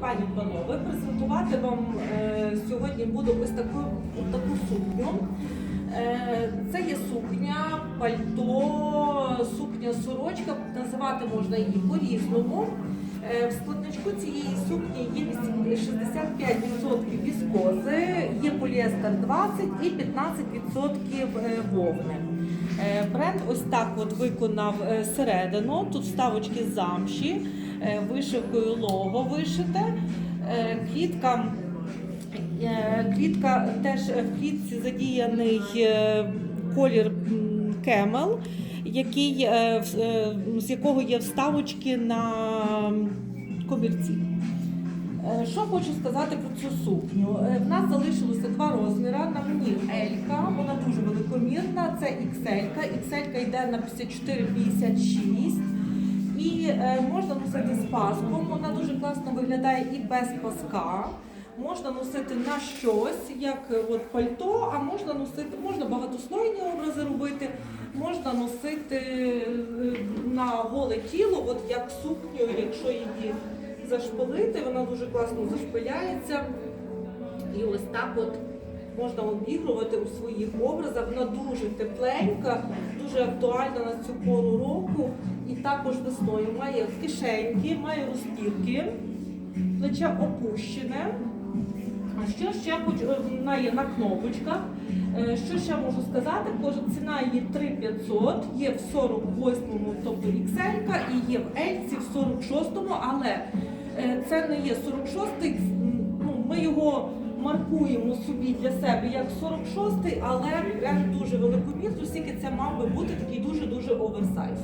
пані панове, презентувати вам е, сьогодні буду ось таку, таку сукню. Е, це є сукня, пальто, сукня, сорочка. Називати можна її по-різному. Е, в складничку цієї сукні є 65% віскози, є поліестер 20 і 15% е, вовни. Е, Бренд ось так от виконав е, середину. Тут вставочки замші, вишивкою лого вишите. Е, Клітка, е, теж в клітці задіяний е, колір кемел, який, е, е, з якого є вставочки на комірці. Е, Що хочу сказати про цю сукню? Е, В нас залишилося два розміри. На мені Елька, вона дуже великомірна. Це XL. XL йде на 54-56. І е, можна носити з паском. Вона дуже класно виглядає і без паска. Можна носити на щось, як е, от пальто, а можна носити, можна багатослойні образи робити, можна носити е, на голе тіло, от як сукню, якщо її зашпилити, вона дуже класно зашпиляється. І ось так от можна обігрувати у своїх образах. Вона дуже тепленька, дуже актуальна на цю пору року. І також весною має кишеньки, має розпірки, плече опущене. А що ще е, вона є на кнопочках. Е, Що ще можу сказати? Кожна ціна її 3500, є в 48-му, тобто XL, і є в Ельці в 46-му, але е, це не є 46-й. Ну, ми його маркуємо собі для себе як 46-й, але дуже великомірно, оскільки це мав би бути такий дуже-дуже оверсайз.